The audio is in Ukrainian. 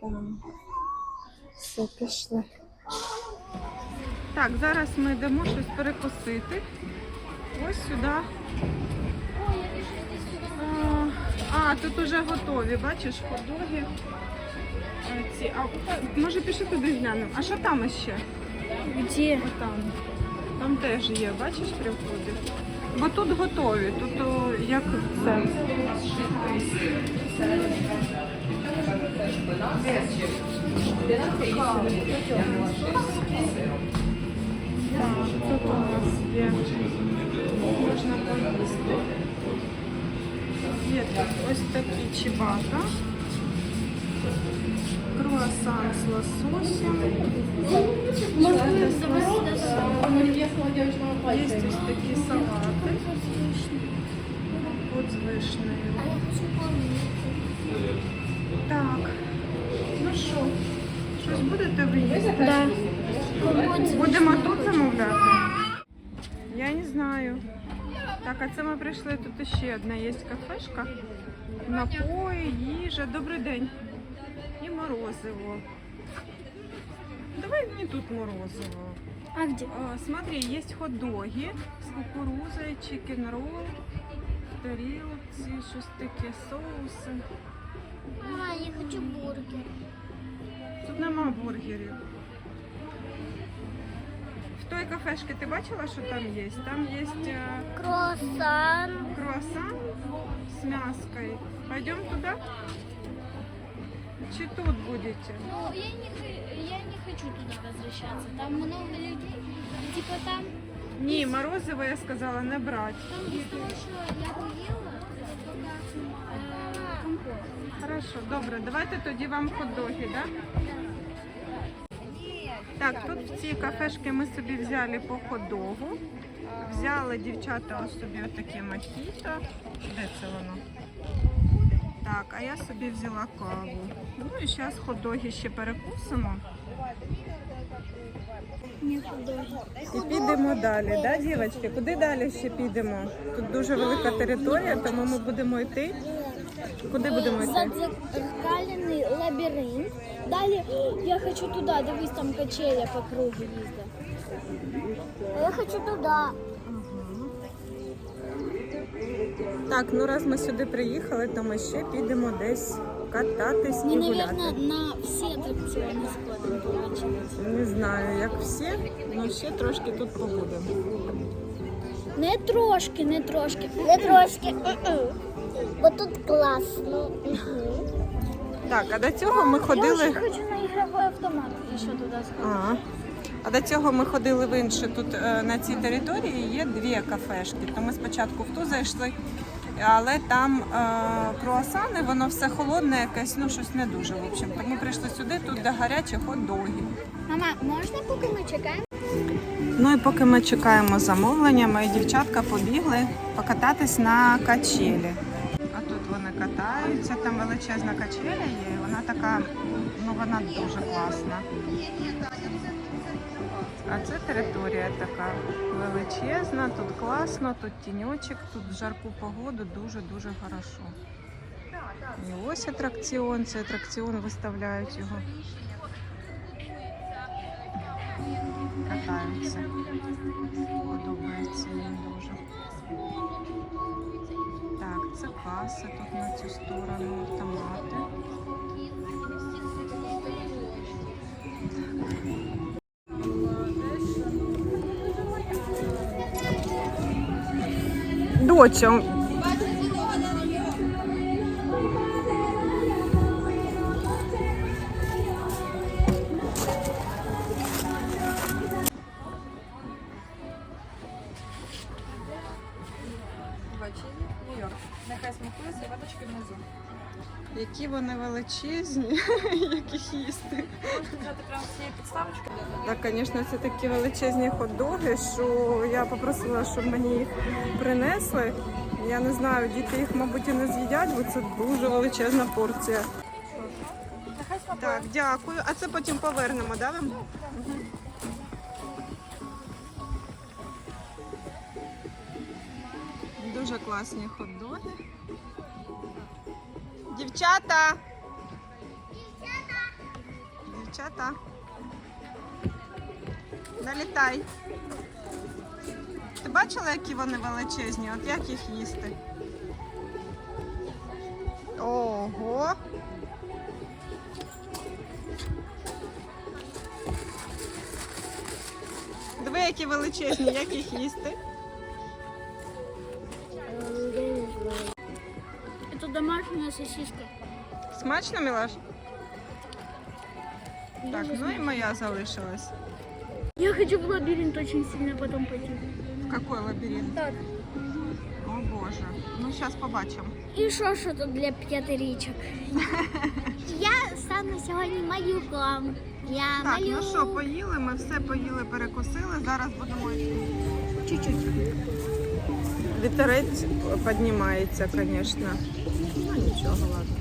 Там. Все, пішли. Так, зараз ми йдемо щось перекусити. Ось сюди. А, тут уже готові, бачиш, ходоги. Ці, а, може пішли туди глянемо. А що там ще? Где? Там. Там теж є, бачиш, при вході. Бо тут готові, тут о, як це. Так, тут у нас є. Можна поїсти. Є тут ось такі чибата. Лососем. Чибата з лососем. Є ось такі салати. От з вишнею. Так. Ну що, щось будете ви їсти? Да. Будемо тут замовляти? Я не знаю. Так, а це ми прийшли тут ще одна є кафешка. Напої, їжа. Добрий день. І морозиво. Давай мені тут морозиво. А где? А, смотри, есть хот-доги з кукурузою, чикен ролл, тарілці, щось таке, соуси. А, я хочу бургер. Тут нема бургерів. В той кафешці ти бачила, що там є? Там є е, Круассан. круассан з мяской. Пойдем туда? Чи тут будете? Ну, я не, я не хочу туда возвращаться. Там много людей. Типа там, Ні, морозиво я сказала не брати. там из того, что я поела, только э, компот. Хорошо, добре, давайте тоді вам хот-доги, да? Так, тут в цій кафешці ми собі взяли по хот-догу. Взяли дівчата ось собі отаке мохіто. Де це воно? Так, а я собі взяла каву. Ну і зараз хот-доги ще перекусимо. І підемо далі, да, дівчатки? Куди далі ще підемо? Тут дуже велика територія, тому ми будемо йти. Куди будемо йти? Зазеркальный лабиринт. Далее я хочу туда, дивись, там качеля по кругу їздить. Я хочу туда. Так, ну раз ми сюди приїхали, то ми ще підемо десь кататись Ми, і наверное, гуляти. на всі атракціони сходимо побачимо. Не знаю, як всі, але ще трошки тут побудемо. Не трошки, не трошки. Не трошки. Бо тут класно. Так, а до цього ми ходили. Я хочу на ігровий автомат ще туди сходити. А, а до цього ми ходили в інше. Тут е, на цій території є дві кафешки. То ми спочатку в ту зайшли, але там е, круасани, воно все холодне, якесь, ну щось не дуже. В общем. Тому прийшли сюди, тут де гарячі хот-доги. Мама, можна поки ми чекаємо? Ну і поки ми чекаємо замовлення, мої дівчатка побігли покататись на качелі. А тут вони катаються, там величезна качеля є, вона така, ну вона дуже класна. А це територія така величезна, тут класно, тут тіньочок, тут в жарку погоду дуже-дуже хорошо. І ось атракціон, це атракціон виставляють його. Катаються. Подобається їм дуже. Так, це каса тут на цю сторону, Доча. Нью-Йорк. Нехай смакує серветочки внизу. Які вони величезні, як їх їсти. Можете взяти прямо з цієї підставочки. Так, звісно, це такі величезні хот-доги, що я попросила, щоб мені їх принесли. Я не знаю, діти їх, мабуть, і не з'їдять, бо це дуже величезна порція. Так, дякую. А це потім повернемо, да, вам? Дуже класні хот-доги. Дівчата! Дівчата. Налітай. Ти бачила, які вони величезні? От як їх їсти? Ого. Диви, які величезні, як їх їсти? Это домашняя сосиска. Смачно, Мілаш? Так, ну і моя залишилась. Я хочу в лабиринт очень сильно потом пойти. В какой лабіринт? Так. О Боже. Ну зараз побачимо. І що ж тут для п'ятирічок? Я стану сьогодні малюком. Я Так, малюю. ну що, поїли, ми все поїли, перекусили. Зараз будемо чуть-чуть. Вітерець піднімається, звісно. Ну нічого, ладно.